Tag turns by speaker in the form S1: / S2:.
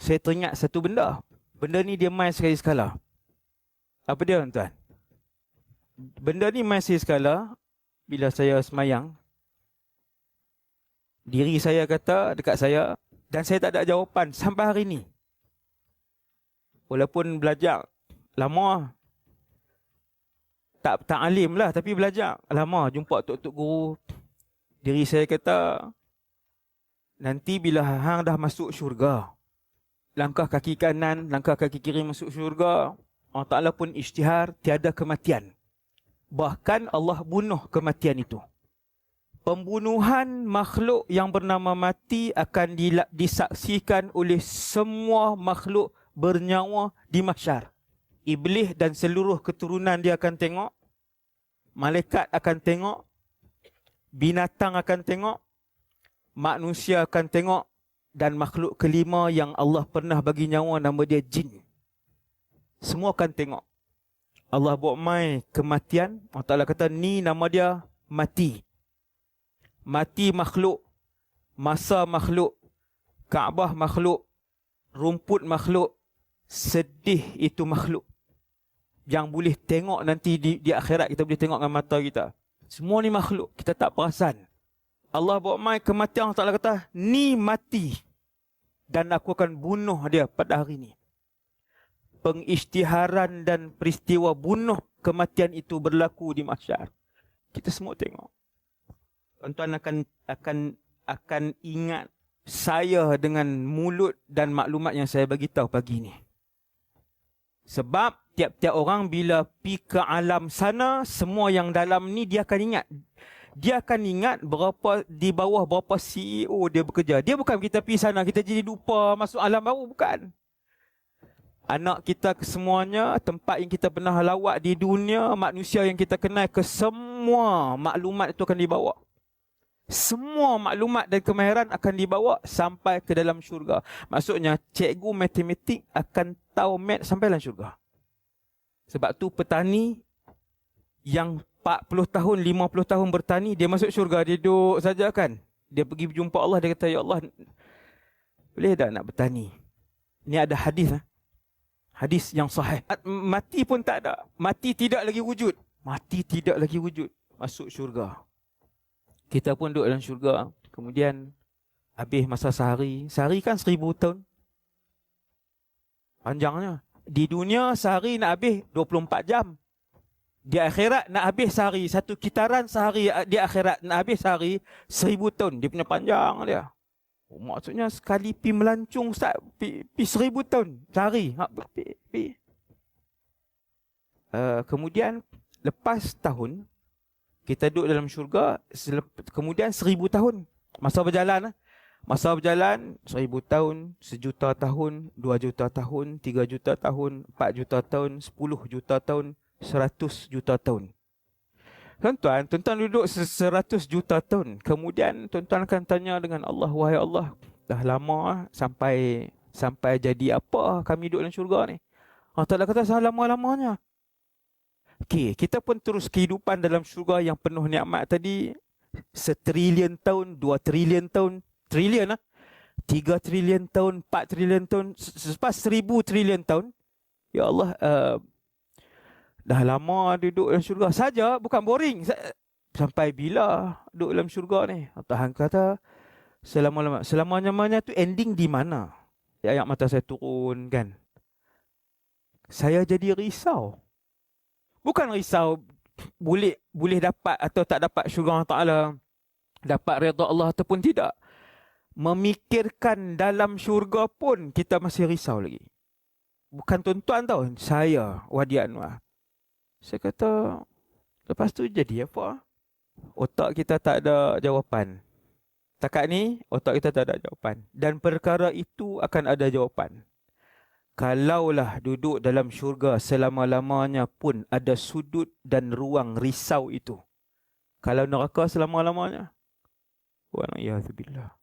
S1: saya teringat satu benda. Benda ni dia main sekali sekala. Apa dia tuan? Benda ni main sekali sekala bila saya semayang. Diri saya kata dekat saya dan saya tak ada jawapan sampai hari ni. Walaupun belajar lama tak tak alim lah tapi belajar lama jumpa tok-tok guru diri saya kata nanti bila hang dah masuk syurga langkah kaki kanan langkah kaki kiri masuk syurga Allah Taala pun isytihar tiada kematian. Bahkan Allah bunuh kematian itu. Pembunuhan makhluk yang bernama mati akan disaksikan oleh semua makhluk bernyawa di mahsyar. Iblis dan seluruh keturunan dia akan tengok malaikat akan tengok binatang akan tengok manusia akan tengok dan makhluk kelima yang Allah pernah bagi nyawa nama dia jin semua akan tengok Allah buat mai kematian Allah Taala kata ni nama dia mati mati makhluk masa makhluk Kaabah makhluk rumput makhluk sedih itu makhluk yang boleh tengok nanti di, di akhirat kita boleh tengok dengan mata kita. Semua ni makhluk, kita tak perasan. Allah bawa mai kematian Allah Ta'ala kata, ni mati. Dan aku akan bunuh dia pada hari ini. Pengisytiharan dan peristiwa bunuh kematian itu berlaku di masyarakat. Kita semua tengok. Tuan-tuan akan akan akan ingat saya dengan mulut dan maklumat yang saya bagi tahu pagi ini. Sebab tiap-tiap orang bila pi ke alam sana, semua yang dalam ni dia akan ingat. Dia akan ingat berapa di bawah berapa CEO dia bekerja. Dia bukan kita pi sana, kita jadi lupa masuk alam baru. Bukan. Anak kita ke semuanya, tempat yang kita pernah lawat di dunia, manusia yang kita kenal ke semua maklumat itu akan dibawa. Semua maklumat dan kemahiran akan dibawa sampai ke dalam syurga. Maksudnya, cikgu matematik akan tahu mat sampai dalam syurga. Sebab tu petani yang 40 tahun, 50 tahun bertani, dia masuk syurga, dia duduk saja kan. Dia pergi berjumpa Allah, dia kata, Ya Allah, boleh tak nak bertani? Ini ada hadis. Ha? Hadis yang sahih. Mati pun tak ada. Mati tidak lagi wujud. Mati tidak lagi wujud. Masuk syurga. Kita pun duduk dalam syurga. Kemudian habis masa sehari. Sehari kan seribu tahun panjangnya. Di dunia sehari nak habis 24 jam. Di akhirat nak habis sehari. Satu kitaran sehari di akhirat nak habis sehari. Seribu tahun. Dia punya panjang dia. Oh, maksudnya sekali pi melancung Ustaz. Pi, pi seribu tahun sehari. Ha, pi, pi. Uh, kemudian lepas tahun. Kita duduk dalam syurga. Kemudian seribu tahun. Masa berjalan. Masa berjalan seribu tahun, sejuta tahun, dua juta tahun, tiga juta tahun, empat juta tahun, sepuluh juta tahun, seratus juta tahun. Tuan-tuan, tuan-tuan duduk seratus juta tahun. Kemudian tuan-tuan akan tanya dengan Allah, wahai Allah, dah lama ah, sampai sampai jadi apa kami duduk dalam syurga ni? Allah Ta'ala kata, saya lama-lamanya. Okey, kita pun terus kehidupan dalam syurga yang penuh nikmat tadi. Setrilion tahun, dua trilion tahun, trilion lah. 3 trilion tahun, 4 trilion tahun, selepas 1000 trilion tahun. Ya Allah, uh, dah lama duduk dalam syurga saja, bukan boring. Sampai bila duduk dalam syurga ni? Tuhan kata, selama-lama, selama-lamanya tu ending di mana? Ya, ayat mata saya turun kan. Saya jadi risau. Bukan risau boleh boleh dapat atau tak dapat syurga Allah Ta'ala. Dapat redha Allah ataupun tidak memikirkan dalam syurga pun kita masih risau lagi. Bukan tuan-tuan tau, saya Wadi Anwar. Saya kata, lepas tu jadi apa? Otak kita tak ada jawapan. Takat ni, otak kita tak ada jawapan. Dan perkara itu akan ada jawapan. Kalaulah duduk dalam syurga selama-lamanya pun ada sudut dan ruang risau itu. Kalau neraka selama-lamanya, wa na'iyahzubillah.